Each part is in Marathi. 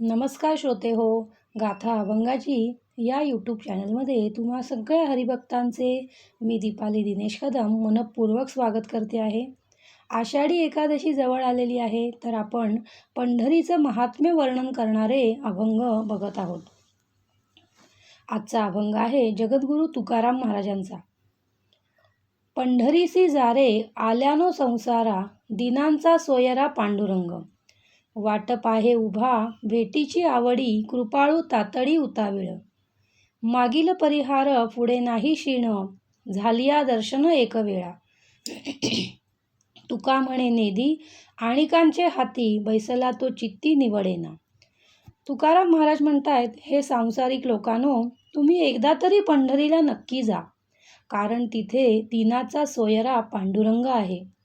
नमस्कार श्रोते हो गाथा अभंगाची या यूट्यूब चॅनलमध्ये तुम्हा सगळ्या हरिभक्तांचे मी दीपाली दिनेश कदम मनपूर्वक स्वागत करते आहे. आषाढी एकादशी जवळ आलेली आहे तर आपण पंढरीचं महात्म्य वर्णन करणारे अभंग बघत आहोत. आजचा अभंग आहे जगद्गुरू तुकाराम महाराजांचा. पंढरीसी जारे आल्यानो संसारा दिनांचा सोयरा पांडुरंग. वाट पाहे उभा भेटीची आवडी कृपाळू तातडी उताविळ. मागील परिहार पुढे नाही क्षीण झालिया दर्शन एक वेळा. तुका म्हणे नेदी आणिकांचे हाती बैसला तो चित्ती निवडेना. तुकाराम महाराज म्हणतायत हे सांसारिक लोकांनो तुम्ही एकदा तरी पंढरीला नक्की जा. कारण तिथे दिनाचा सोयरा पांडुरंग आहे.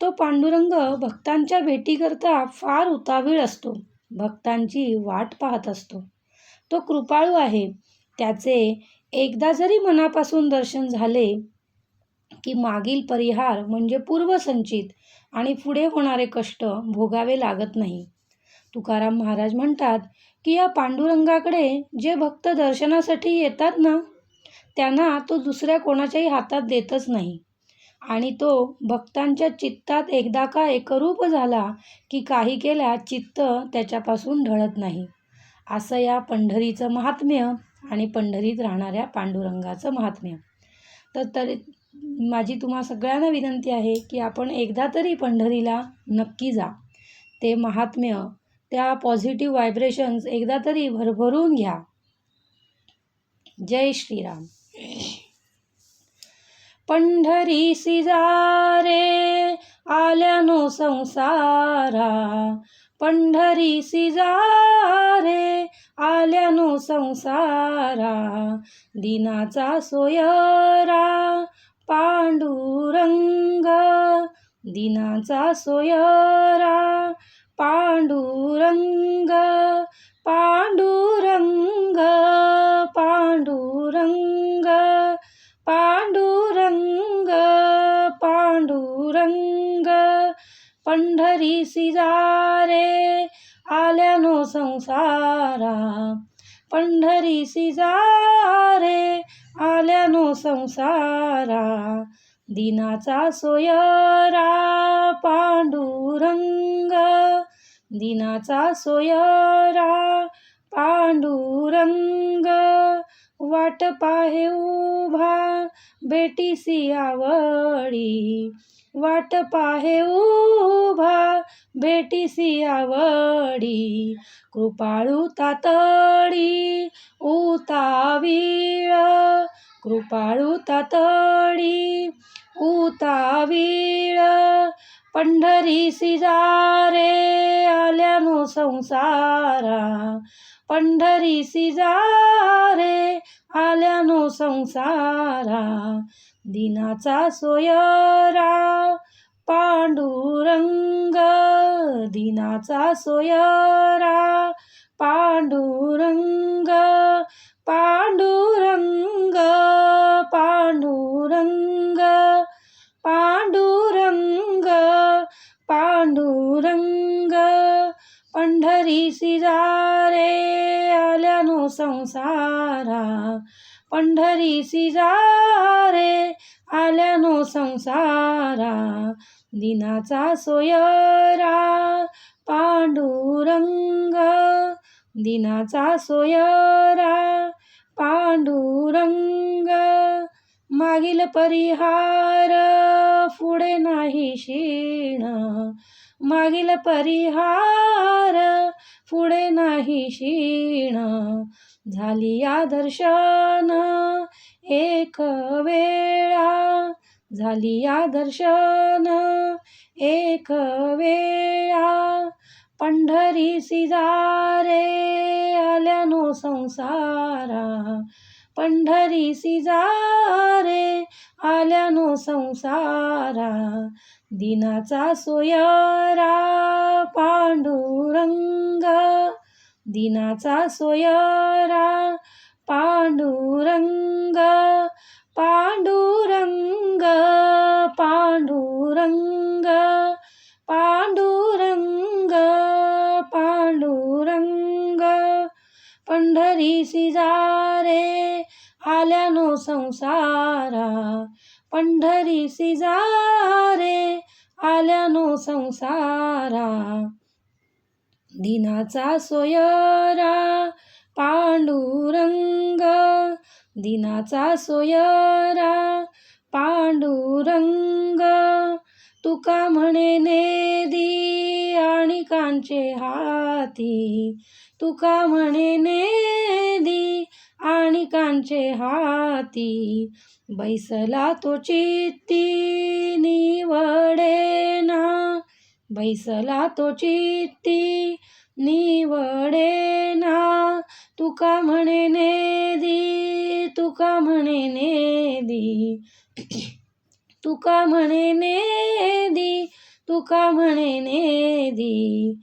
तो पांडुरंग भक्तांच्या भेटीकरता फार उतावीळ असतो. भक्तांची वाट पाहत असतो. तो कृपाळू आहे. त्याचे एकदा जरी मनापासून दर्शन झाले की मागील परिहार म्हणजे पूर्वसंचित आणि पुढे होणारे कष्ट भोगावे लागत नाही. तुकाराम महाराज म्हणतात की या पांडुरंगाकडे जे भक्त दर्शनासाठी येतात ना त्यांना तो दुसऱ्या कोणाच्याही हातात देतच नाही. आणि तो भक्तांच्या चित्तात एकदा का एकरूप झाला की काही केल्या चित्त त्याच्यापासून ढळत नाही. असं या पंढरीचं महात्म्य आणि पंढरीत राहणाऱ्या पांडुरंगाचं महात्म्य. तर तरी माझी तुम्हा सगळ्यांना विनंती आहे की आपण एकदा तरी पंढरीला नक्की जा. ते महात्म्य त्या पॉझिटिव्ह व्हायब्रेशन्स एकदा तरी भरभरून घ्या. जय श्रीराम. पंढरीसी जारे आल्यानो संसारा. पंढरीसी जारे आल्यानो संसारा. दिनाचा सोयरा पांडुरंग. दिनाचा सोयरा पांडुरंग. पांडुरंग पांडुरंग पांडु पंढरी सिजारे आल्यानो संसारा. पंढरी सिजारे आल्यानो संसारा. दिनाचा सोयरा पांडुरंग. दिनाचा सोयरा पांडुरंग वाट पाहे उभा भेटीसी आवडी वाट पाहे उभा भेटीसी आवडी कृपाळू तातडी उतावीळ कृपाळू तातडी उतावीळ पंढरी सिजारे आल्यानो संसारा पंढरी सिजारे आल्यानो संसारा दिनाचा सोयरा पांडुरंग दिनाचा सोयरा. पंढरी सिजारे आल्यानो संसारा. पंढरी सिजारे आल्यानो संसारा. दिनाचा सोयरा पांडुरंग. दिनाचा सोयरा पांडुरंग. मागील परिहार पुढे नाही शिण. मागील परिहार पुढे नाही क्षीण. झाली या दर्शन एक वेळा. झाली या दर्शन एक वेळा. पंढरी सिजारे आल्यानो संसारा. पंढरी सिजारे आल्यानो संसारा दिनाचा सोयरा पांडुरंग दिनाचा सोयरा पांडुरंग पांडुरंग पांडुरंग पांडुरंग पांडुरंग पंढरी शिजारे आल्यानो संसारा पंढरीसी जा रे आल्यानो संसारा. दिनाचा सोयरा पांडुरंग. दिनाचा सोयरा पांडुरंग. तुका म्हणे नेदी आणि कांचे हाती. तुका म्हणे नेदी आणि कांचे हाती बैसला तो चित्ती निवडेना. बैसला तो चित्ती निवडेना. तुका म्हणे नेदी तुका म्हणे नेदी. तुका म्हणे नेदी तुका म्हणे नेदी.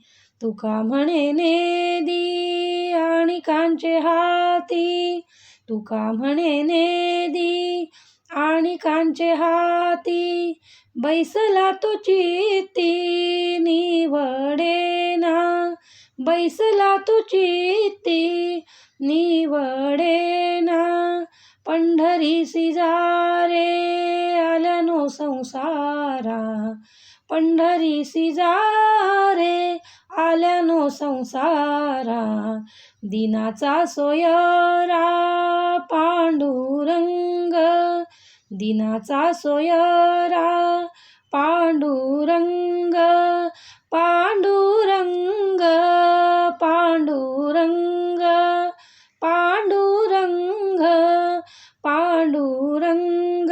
तुका म्हणे नेदी आणि कांचे हाती. तुका म्हणे नेदी आणि कांचे हाती. बैसला तो चित्ती निवडेना बैसला तो चित्ती निवडेना पंढरीसी जा रे आल्यानो संसारा. पंढरीसी जा रे आल्यानो संसारा. दिनाचा सोयरा पांडुरंग. दिनाचा सोयरा पांडुरंग. पांडुरंग पांडुरंग पांडुरंग पांडुरंग.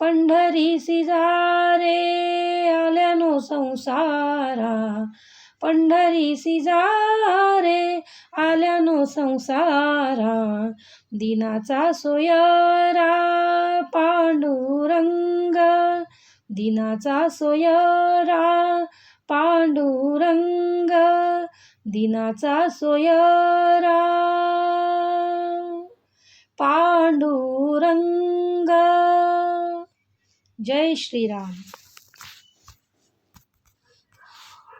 पंढरी सिजारे आल्यानो संसारा. पंढरीसी जा रे आल्यानो संसारा दिनाचा सोयरा पांडुरंग दिनाचा सोयरा पांडुरंग दिनाचा सोयरा पांडुरंग. जय श्रीराम.